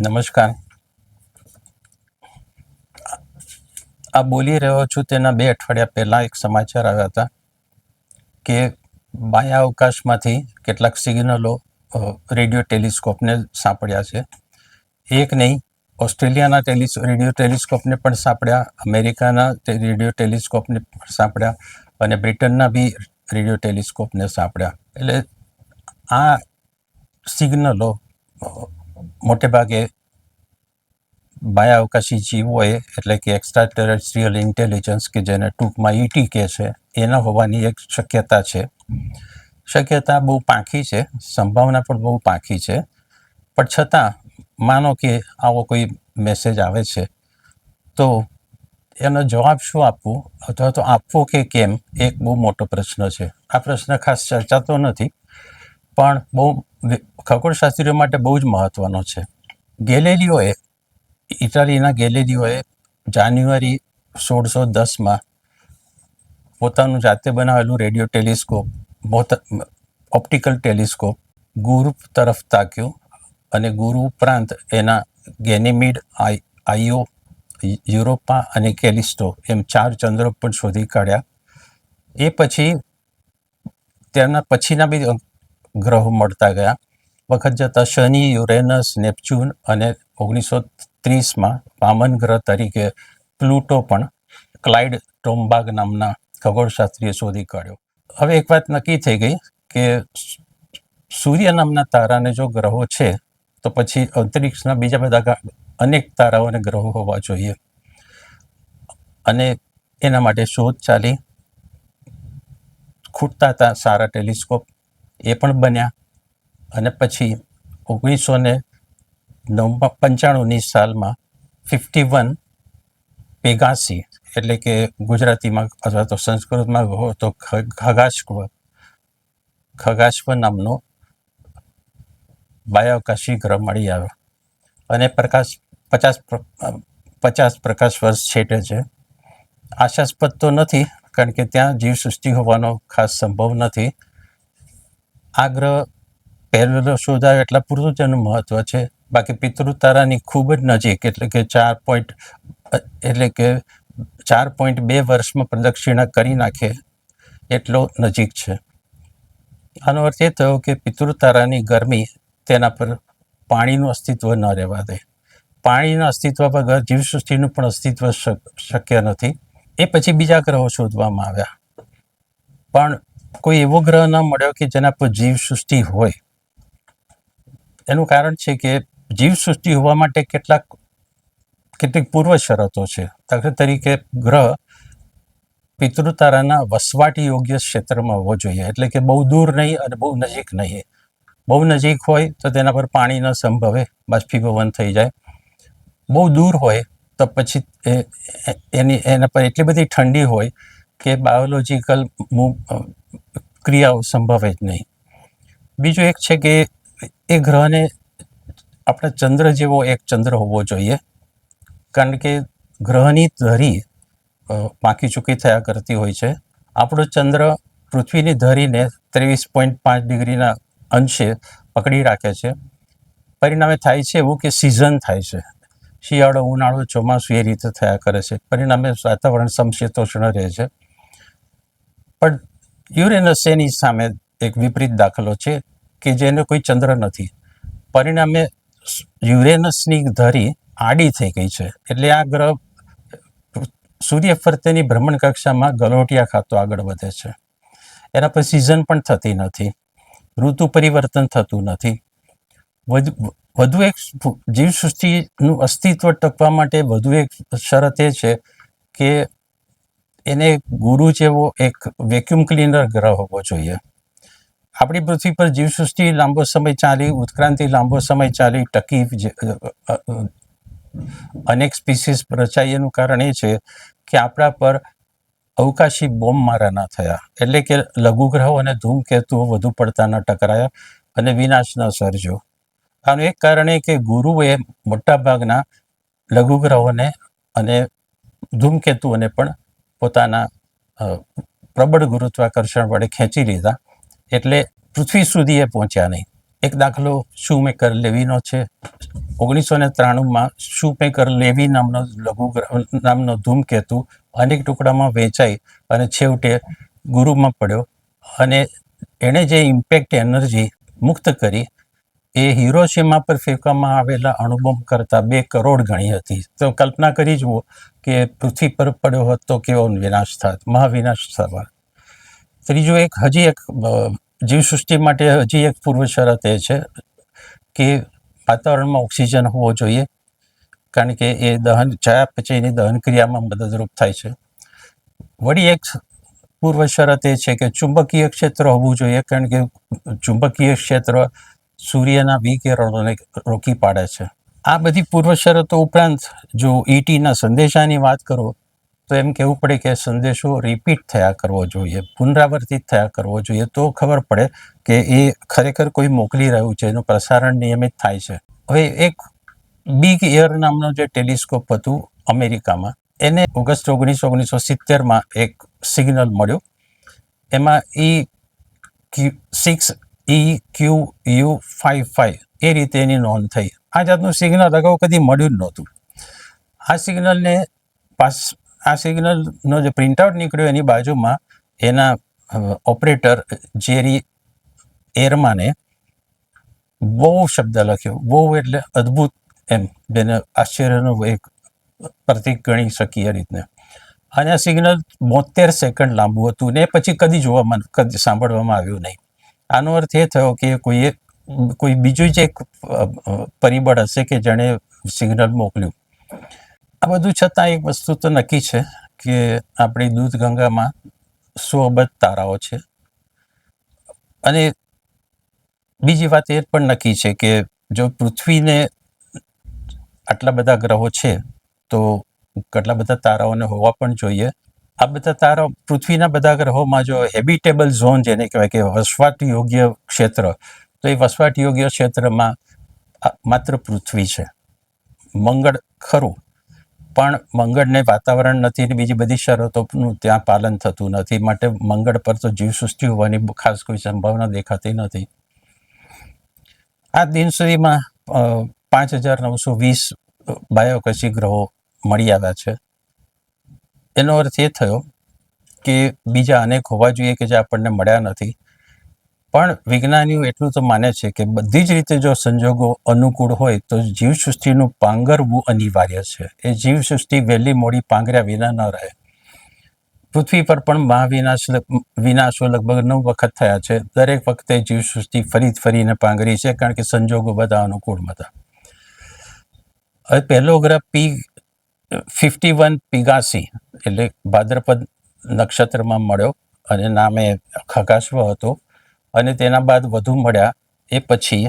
નમસ્કાર. આ બોલી રહ્યો છું તેના બે અઠવાડિયા પહેલાં એક સમાચાર આવ્યા હતા કે બાયા અવકાશમાંથી કેટલાક સિગ્નલો રેડિયો ટેલિસ્કોપને સાંપડ્યા છે. એક નહીં, ઓસ્ટ્રેલિયાના ટેલિસ, રેડિયો ટેલિસ્કોપને પણ સાંપડ્યા, અમેરિકાના રેડિયો ટેલિસ્કોપને પણ સાંપડ્યા અને બ્રિટનના બી રેડિયો ટેલિસ્કોપને સાંપડ્યા. એટલે આ સિગ્નલો મોટે ભાગે બાહ્ય અવકાશી જીવોએ, એટલે કે એક્સ્ટ્રા ટેરેસ્ટ્રીયલ ઇન્ટેલિજન્સ કે જેને ટૂંકમાં ઈટી કહે છે એના હોવાની એક શક્યતા છે. શક્યતા બહુ પાંખી છે, સંભાવના પણ બહુ પાંખી છે. પણ છતાં, માનો કે આવો કોઈ મેસેજ આવે છે, તો એનો જવાબ શું આપવું? અથવા તો આપવો કે કેમ? એક બહુ મોટો પ્રશ્ન છે. આ પ્રશ્ન ખાસ ચર્ચાતો નથી, પણ બહુ ખગોળશાસ્ત્રીઓ માટે બહુ જ મહત્વનો છે. ગેલેલિયોએ ઇટાલીના ગેલેલિયોએ જાન્યુઆરી સોળસો દસમાં પોતાનું જાતે બનાવેલું રેડિયો ટેલિસ્કોપ ઓપ્ટિકલ ટેલિસ્કોપ ગુરુ તરફ તાક્યું અને ગુરુ ઉપરાંત એના ગેનિમિડ આઈ, આઈઓ, યુરોપા અને કેલિસ્ટો એમ ચાર ચંદ્રો પણ શોધી કાઢ્યા. એ પછી, તેના પછીના બી ગ્રહો મળતા ગયા. વખત જતાં શનિ, યુરેનસ, નેપચ્યુન અને ઓગણીસો ત્રીસમાં વામન ગ્રહ તરીકે પ્લુટો પણ ક્લાઇડ ટોમ્બાગ નામના ખગોળશાસ્ત્રીએ શોધી કાઢ્યો. હવે એક વાત નક્કી થઈ ગઈ કે સૂર્ય નામના તારાને જો ગ્રહો છે, તો પછી અંતરિક્ષના બીજા બધા અનેક તારાઓ અને ગ્રહો હોવા જોઈએ. અને એના માટે શોધ ચાલી ખૂટતા હતા સારા ટેલિસ્કોપ એ પણ બન્યા. અને પછી ઓગણીસો ને નવ પંચાણુંની સાલમાં ફિફ્ટી વન પેગાસી એટલે કે ગુજરાતીમાં અથવા તો સંસ્કૃતમાં કહો તો ખગાશ્વ ખગાશ્વ નામનો બાયોકાશી ગ્રહ મળી આવ્યો. અને પ્રકાશ પચાસ પચાસ પ્રકાશ વર્ષ છેટે છે. આશાસ્પદ તો નથી, કારણ કે ત્યાં જીવસૃષ્ટિ હોવાનો ખાસ સંભવ નથી. આ ગ્રહ પહેલો શોધાયો એટલા પૂરતું જ એનું મહત્વ છે. બાકી પિતૃ તારાની ખૂબ જ નજીક એટલે કે ચાર પોઈન્ટ એટલે કે ચાર પોઈન્ટ બે વર્ષમાં પ્રદક્ષિણા કરી નાખે એટલો નજીક છે. આનો અર્થ એ થયો કે પિતૃ તારાની ગરમી તેના પર પાણીનું અસ્તિત્વ ન રહેવા દે. પાણીના અસ્તિત્વ વગર જીવસૃષ્ટિનું પણ અસ્તિત્વ શક- શક્ય નથી. એ પછી બીજા ગ્રહો શોધવામાં આવ્યા. પણ કોઈ એવો ગ્રહ ન મળ્યો કે જેના પર જીવસૃષ્ટિ હોય. એનું કારણ છે કે જીવસૃષ્ટિ હોવા માટે કેટલાક, કેટલીક પૂર્વ શરતો છે. દાખલા તરીકે ગ્રહ પિતૃતારાના વસવાટી યોગ્ય ક્ષેત્રમાં હોવો જોઈએ. એટલે કે બહુ દૂર નહીં અને બહુ નજીક નહીં. બહુ નજીક હોય તો તેના પર પાણી ન સંભવે બાષ્પીભવન થઈ જાય. બહુ દૂર હોય તો પછી એની, એના પર એટલી બધી ઠંડી હોય કે બાયોલોજીકલ ક્રિયાઓ સંભવે જ નહીં. બીજું એક છે કે એ ગ્રહને આપણા ચંદ્ર જેવો એક ચંદ્ર હોવો જોઈએ, કારણ કે ગ્રહની ધરી પાકી ચૂકી થયા કરતી હોય છે. આપણો ચંદ્ર પૃથ્વીની ધરીને ત્રેવીસ પોઈન્ટ પાંચ ડિગ્રીના અંશે પકડી રાખે છે. પરિણામે થાય છે એવું કે સિઝન થાય છે. શિયાળો, ઉનાળો, ચોમાસું એ રીતે થયા કરે છે. પરિણામે વાતાવરણ સમશીતોષ્ણ રહે છે. પણ યુરેનસ એની સામે એક વિપરીત દાખલો છે કે જેને કોઈ ચંદ્ર નથી. પરિણામે યુરેનસની ધરી આડી થઈ ગઈ છે. એટલે આ ગ્રહ સૂર્ય ફરતેની ભ્રમણ કક્ષામાં ગલોટિયા ખાતો આગળ વધે છે. એના પર સિઝન પણ થતી નથી. ઋતુ પરિવર્તન થતું નથી. વધુ એક જીવસૃષ્ટિનું અસ્તિત્વ ટકવા માટે વધુ એક શરત એ છે કે એને ગુરુ જેવો એક વેક્યુમ ક્લીનર ગ્રહ હોવો જોઈએ. આપણી પૃથ્વી પર જીવસૃષ્ટિ લાંબો સમય ચાલી, ઉત્ક્રાંતિ લાંબો સમય ચાલી, ટકી અનેક સ્પીસીસ રચાઈ એનું કારણ એ છે કે આપણા પર અવકાશી બોમ્બ મારા ના થયા. એટલે કે લઘુગ્રહો અને ધૂમકેતુઓ વધુ પડતા ન ટકરાયા અને વિનાશ ન સર્જો આનું એક કારણ એ કે ગુરુએ મોટાભાગના લઘુગ્રહોને અને ધૂમકેતુઓને પણ પોતાના પ્રબળ ગુરુત્વાકર્ષણ વડે ખેંચી લીધા. એટલે પૃથ્વી સુધી એ પહોંચ્યા નહીં. એક દાખલો શુમેકર લેવીનો છે? ઓગણીસો ને ત્રાણુંમાં શુમેકર લેવી નામનો લઘુ નામનો ધૂમકેતુ અનેક ટુકડામાં વેચાઈ અને છેવટે ગુરુમાં પડ્યો. અને એણે જે ઇમ્પેક્ટ એનર્જી મુક્ત કરી એ હિરોશીમા પર ફેંકવામાં આવેલા અણુબોમ્બ કરતાં બે કરોડ ગણી હતી. તો કલ્પના કરી જુઓ કે પૃથ્વી પર પડ્યો હોત કેવો વિનાશ થાત મહાવિનાશ થવા. ત્રીજું એક, હજી એક જીવસૃષ્ટિ માટે હજી એક પૂર્વ શરત એ છે કે વાતાવરણમાં ઓક્સિજન હોવો જોઈએ, કારણ કે એ દહન ચયા પચયની દહન ક્રિયામાં મદદરૂપ થાય છે. વળી એક પૂર્વ શરત એ છે કે ચુંબકીય ક્ષેત્ર હોવું જોઈએ, કારણ કે ચુંબકીય ક્ષેત્ર સૂર્યના વિકિરણોને રોકી પાડે છે. આ બધી પૂર્વ શરતો ઉપરાંત જો ઈટીના સંદેશાની વાત કરો, તો એમ કહેવું પડે કે સંદેશો રિપીટ થયા કરવો જોઈએ, પુનરાવર્તિત થયા કરવો જોઈએ. તો ખબર પડે કે એ ખરેખર કોઈ મોકલી રહ્યું છે, એનું પ્રસારણ નિયમિત થાય છે. હવે એક બિગ એર નામનો જે ટેલિસ્કોપ હતું અમેરિકામાં, એને ઓગસ્ટ ઓગણીસો ઓગણીસો સિત્તેરમાં એક સિગ્નલ મળ્યો. એમાં A six E Q U five five એ રીતે એની નોંધ થઈ. આ જાતનું સિગ્નલ અગાઉ કદી મળ્યું જ નહોતું. આ સિગ્નલને પાસ, આ સિગ્નલનો જે પ્રિન્ટઆઉટ નીકળ્યો એની બાજુમાં એના ઓપરેટર જેરી એરમાને બહુ શબ્દ લખ્યો. બહુ એટલે અદ્ભુત એમ, જેને આશ્ચર્યનો એક પ્રતિક ગણી શકીએ રીતને. અને આ સિગ્નલ બોતેર સેકન્ડ લાંબુ હતું ને પછી કદી જોવામાં, કદી સાંભળવામાં આવ્યું નહીં. આનો અર્થ એ થયો કે કોઈ એક, કોઈ બીજું જ એક પરિબળ હશે કે જેણે સિગ્નલ મોકલ્યું. આ બધું છતાં એક વસ્તુ તો નક્કી છે કે આપણી દૂધ ગંગામાં સો અબજ તારાઓ છે. અને બીજી વાત એ પણ નક્કી છે કે જો પૃથ્વીને આટલા બધા ગ્રહો છે, તો કેટલા બધા તારાઓને હોવા પણ જોઈએ. આ બધા તારા પૃથ્વીના બધા ગ્રહોમાં જો હેબિટેબલ ઝોન જેને કહેવાય કે વસવાટ યોગ્ય ક્ષેત્ર, તો એ વસવાટ યોગ્ય ક્ષેત્રમાં માત્ર પૃથ્વી છે. મંગળ ખરું, પણ મંગળને વાતાવરણ નથી ને બીજી બધી શરતોનું ત્યાં પાલન થતું નથી. માટે મંગળ પર તો જીવસૃષ્ટિ હોવાની ખાસ કોઈ સંભાવના દેખાતી નથી. આ દિન સુધીમાં પાંચ હજાર નવસો વીસ બાયોકસી ગ્રહો મળી આવ્યા છે. એનો અર્થ એ થયો કે બીજા અનેક હોવા જોઈએ કે જે આપણને મળ્યા નથી. પણ વિજ્ઞાનીઓ એટલું તો માને છે કે બધી જ રીતે જો સંજોગો અનુકૂળ હોય તો જીવસૃષ્ટિનું પાંગરવું અનિવાર્ય છે. એ જીવસૃષ્ટિ વહેલી મોડી પાંગર્યા વિના ન રહે. પૃથ્વી પર પણ મહાવિનાશ વિનાશો લગભગ નવ વખત થયા છે. દરેક વખતે જીવસૃષ્ટિ ફરી ફરીને પાંગરી છે કારણ કે સંજોગો બધા અનુકૂળ હતા. હવે પહેલો ગ્રહ પી ફિફ્ટી વન પિગાસી એટલે ભાદ્રપદ નક્ષત્રમાં મળ્યો અને નામે ખગાશ્વ હતો. અને તેના બાદ વધુ મળ્યા એ પછી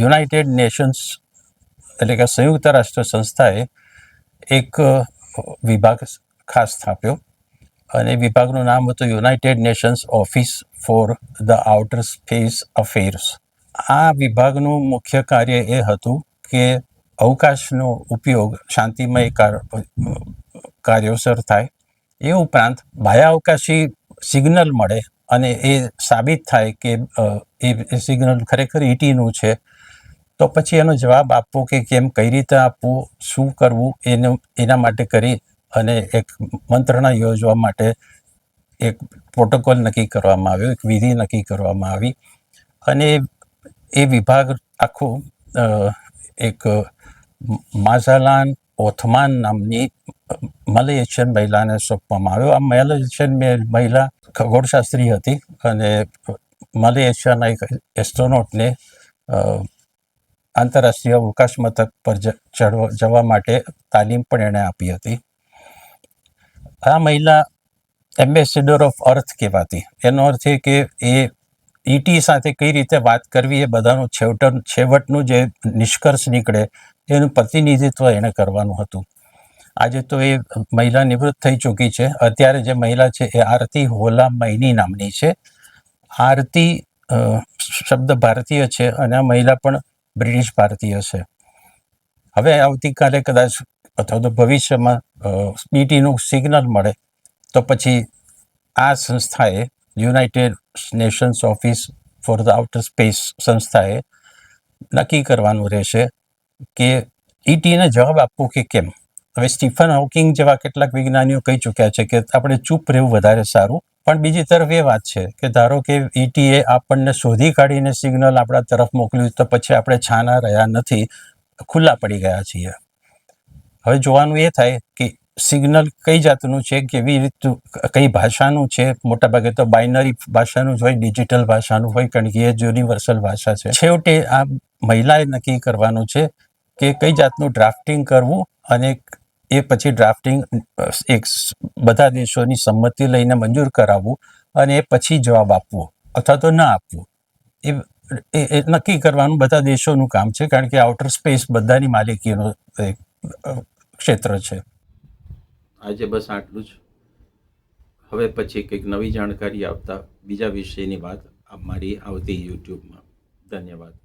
યુનાઇટેડ નેશન્સ એટલે કે સંયુક્ત રાષ્ટ્ર સંસ્થાએ એક વિભાગ ખાસ સ્થાપ્યો. અને વિભાગનું નામ હતું United Nations Office for the Outer Space Affairs. આ વિભાગનું મુખ્ય કાર્ય એ હતું કે અવકાશનો ઉપયોગ શાંતિમય કાર- કાર્યોસર થાય. એ ઉપરાંત બાહ્યાવકાશી સિગ્નલ મળે અને એ સાબિત થાય કે એ સિગ્નલ ખરેખર ઈટીનું છે. તો પછી એનો જવાબ આપવો કે કેમ, કઈ રીતે આપવું, શું કરવું, એનું, એના માટે કરી અને એક મંત્રણા યોજવા માટે એક પ્રોટોકોલ નક્કી કરવામાં આવ્યો, એક વિધિ નક્કી કરવામાં આવી. અને એ વિભાગ આખું એક માઝાલાન ઓથમાન નામની મલેશિયન મહિલાને સોંપવામાં આવ્યો આ મલેશિયન મહિલા ખગોળશાસ્ત્રી હતી અને મલેશિયાના એક એસ્ટ્રોનોટને આંતરરાષ્ટ્રીય અવકાશ મથક પર જવા માટે તાલીમ પણ એણે આપી હતી આ મહિલા એમ્બેસેડર ઓફ અર્થ કહેવાતી એનો અર્થ એ કે એ ઈટી સાથે કઈ રીતે વાત કરવી એ બધાનું છેવટ છેવટનું જે નિષ્કર્ષ નીકળે એનું પ્રતિનિધિત્વ એણે કરવાનું હતું. આજે તો એ મહિલા નિવૃત્ત થઈ ચૂકી છે. અત્યારે જે મહિલા છે એ આરતી હોલા મૈની નામની છે. આરતી શબ્દ ભારતીય છે અને આ મહિલા પણ બ્રિટિશ ભારતીય છે. હવે આવતીકાલે કદાચ અથવા તો ભવિષ્યમાં બીટીનું સિગ્નલ મળે તો પછી આ સંસ્થાએ, United Nations Office for the Outer Space સંસ્થાએ નક્કી કરવાનું રહેશે. કે ઈટીને જવાબ આપવો કે કેમ? હવે સ્ટીફન હોકિંગ જેવા કેટલાક વિજ્ઞાનીઓ કહી ચૂક્યા છે કે આપણે ચૂપ રહેવું વધારે સારું. પણ બીજી તરફ એ વાત છે કે ધારો કે ઈટીએ આપણને શોધી કાઢીને સિગ્નલ આપણા તરફ મોકલ્યું તો પછી આપણે છાના રહ્યા નથી, ખુલ્લા પડી ગયા છીએ. હવે જોવાનું એ થાય કે સિગ્નલ કઈ જાતનું છે, કેવી રીતનું કઈ ભાષાનું છે? મોટાભાગે તો બાઇનરી ભાષાનું જ હોય, ડિજિટલ ભાષાનું હોય, કારણ કે એ જ યુનિવર્સલ ભાષા છે. છેવટે આ મહિલાએ નક્કી કરવાનું છે કે કઈ જાતનું ડ્રાફ્ટિંગ કરવું અને એ પછી ડ્રાફ્ટિંગ, એક બધા દેશોની સંમતિ લઈને મંજૂર કરાવવું અને એ પછી જવાબ આપવો અથવા તો ના આપવું. એ, એ- એ નક્કી કરવાનું બધા દેશોનું કામ છે, કારણ કે આઉટર સ્પેસ બધાની માલિકીનું ક્ષેત્ર છે. આજે બસ આટલું જ. હવે પછી કંઈક નવી જાણકારી આપતા બીજા વિષયની વાત મારી આવતી યુટ્યુબમાં. ધન્યવાદ.